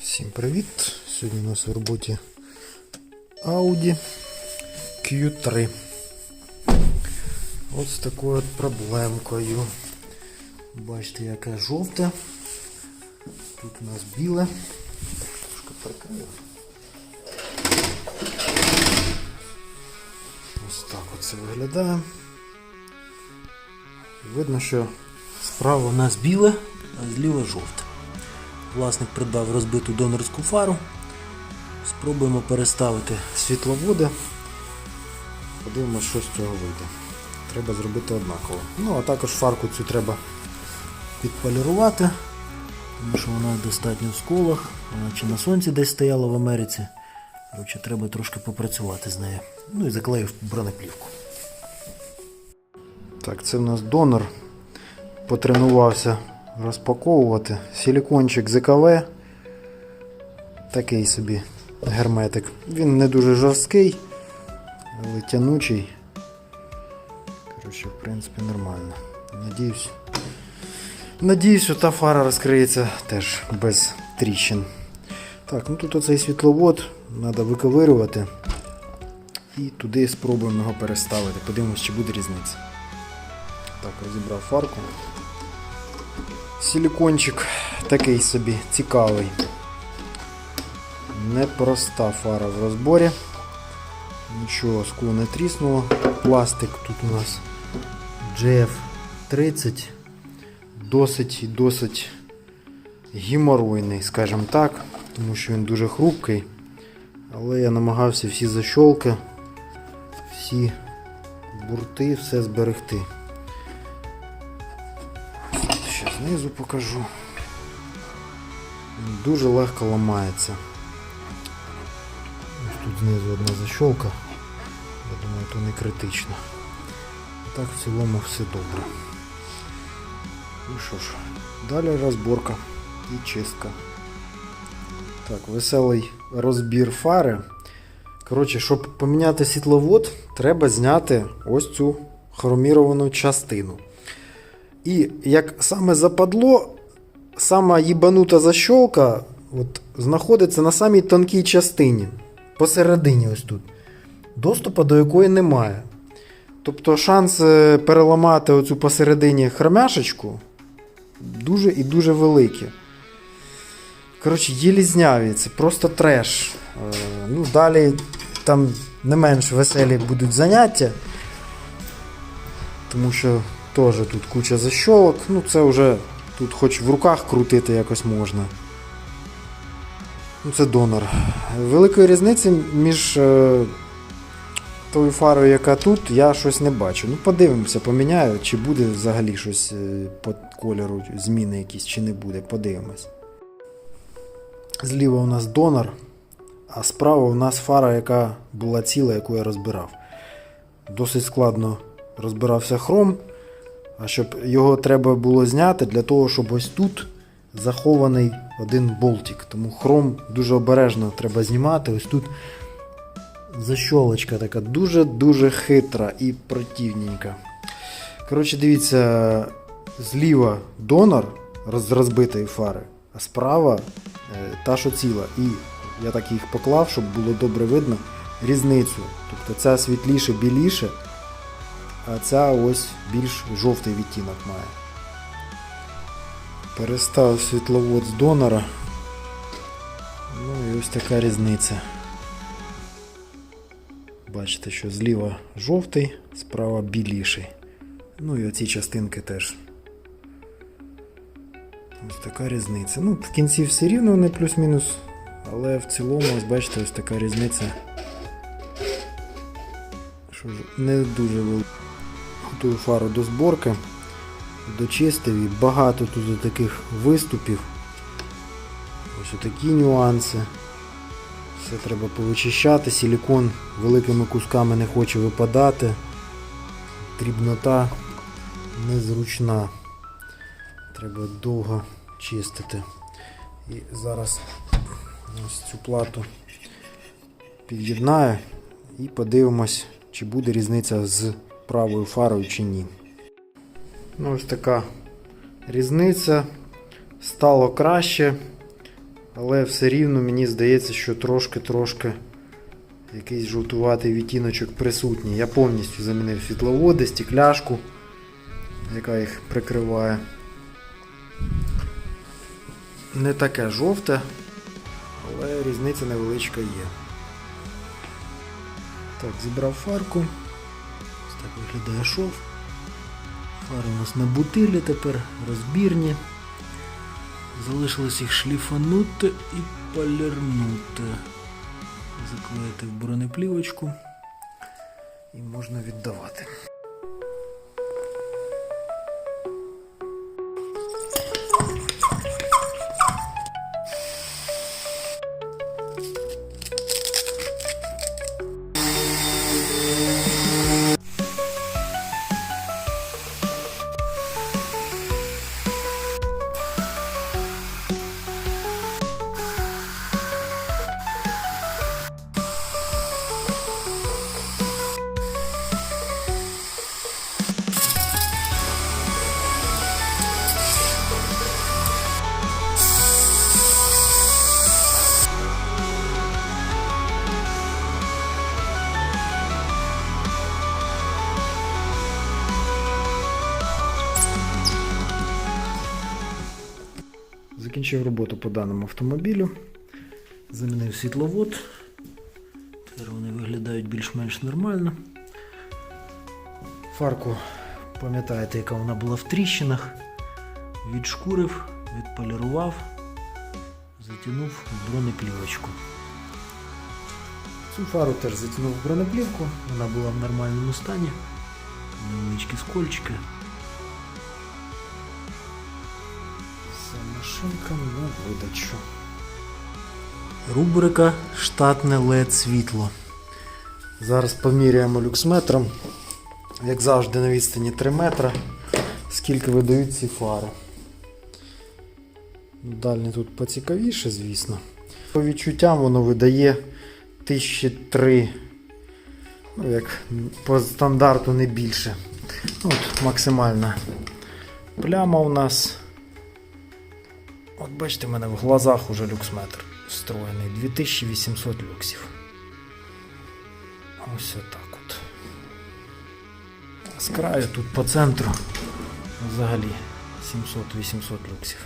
Всім привіт! Сьогодні у нас в роботі Audi Q3. Ось з такою от проблемкою. Бачите, яке жовте. Тут у нас біле. Трошки прикрию. Ось так оце виглядає. Видно, що справа у нас біле, а зліва жовте. Власник придбав розбиту донорську фару. Спробуємо переставити світловоди. Подивимося, що з цього вийде. Треба зробити однаково. Ну, а також фарку цю треба підполірувати, тому що вона достатньо в сколах. Вона чи на сонці десь стояла в Америці. Коротше, треба трошки попрацювати з нею. Ну і заклеїв бронеплівку. Так, це в нас донор. Потренувався розпаковувати. Силікончик ЗКВ. Такий собі герметик. Він не дуже жорсткий, але тянучий. Коротше, в принципі, нормально. Надіюсь. Надіюсь, та фара розкриється теж без тріщин. Так, ну тут оцей світловод треба виковирювати. І туди спробуємо його переставити. Подивимось, чи буде різниця. Так, розібрав фарку. Силікончик такий собі цікавий. Непроста фара в розборі. Нічого, скло не тріснуло. Пластик тут у нас GF30. Досить і досить геморойний, скажімо так, тому що він дуже хрупкий. Але я намагався всі защолки, всі бурти, все зберегти. Ще знизу покажу. Він дуже легко ламається. Ось тут знизу одна защолка. Я думаю, то не критично. Так в цілому все добре. Ну що ж, далі розборка і чистка. Так, веселий розбір фари. Коротше, щоб поміняти світловод, треба зняти ось цю хроміровану частину. І як саме западло, сама їбанута защолка от, знаходиться на самій тонкій частині. Посередині ось тут. Доступу до якої немає. Тобто шанс е, переламати оцю посередині хромяшечку дуже і дуже великий. Коротше, єлізняві, це просто треш. Е, Ну, далі там не менш веселі будуть заняття. Тому що теж тут куча защолок. Ну, це вже тут хоч в руках крутити якось можна. Ну, це донор. Великої різниці між е, тою фарою, яка тут, я щось не бачу. Ну, подивимося, поміняю, чи буде взагалі щось е, по кольору, зміни якісь, чи не буде. Подивимось. Зліва у нас донор, а справа у нас фара, яка була ціла, яку я розбирав. Досить складно розбирався хром. А щоб його треба було зняти для того, щоб ось тут захований один болтик. Тому хром дуже обережно треба знімати. Ось тут защолочка така дуже-дуже хитра і противненька. Коротше, дивіться, зліва донор з розбитої фари, а справа е, та, що ціла. І я так їх поклав, щоб було добре видно різницю. Тобто ця світліше, біліше, а ця ось більш жовтий відтінок має. Перестав світловод з донора. Ну і ось така різниця. Бачите, що зліва жовтий, справа біліший. Ну і оці частинки теж. Ось така різниця. Ну, в кінці все рівно вони плюс-мінус, але в цілому, ось бачите, ось така різниця. Що ж, не дуже велика. Готую фару до зборки, дочистив і багато тут таких виступів. Ось такі нюанси. Все треба повичищати, силікон великими кусками не хоче випадати. Дрібнота незручна. Треба довго чистити. І зараз ось цю плату під'єднаю і подивимось, чи буде різниця з правою фарою чи ні. Ну, ось така різниця. Стало краще. Але все рівно мені здається, що трошки-трошки якийсь жовтуватий відтіночок присутній. Я повністю замінив світловоди, стекляшку, яка їх прикриває. Не таке жовте, але різниця невеличка є. Так, зібрав фарку. Так виглядає шов. Фари у нас на бутилі тепер розбірні. Залишилось їх шліфанути і полірнути. Заклеїти в бронеплівочку і можна віддавати. Закінчив роботу по даному автомобілю. Замінив світловод. Тепер вони виглядають більш-менш нормально. Фарку, пам'ятаєте, яка вона була в тріщинах. Відшкурив, відполірував, затягнув бронеплівочку. Цю фару теж затягнув бронеплівку, вона була в нормальному стані. Невеличкі скольчики. Це на видачу. Рубрика штатне LED світло. Зараз поміряємо люксметром. Як завжди на відстані 3 метра. Скільки видають ці фари. Дальні тут поцікавіше, звісно. По відчуттям воно видає 1003. Ну, як по стандарту не більше. От максимальна пляма у нас. От бачите, мене в глазах уже люксметр встроєний. 2800 люксів. Ось отак от. З краю тут по центру взагалі 700-800 люксів.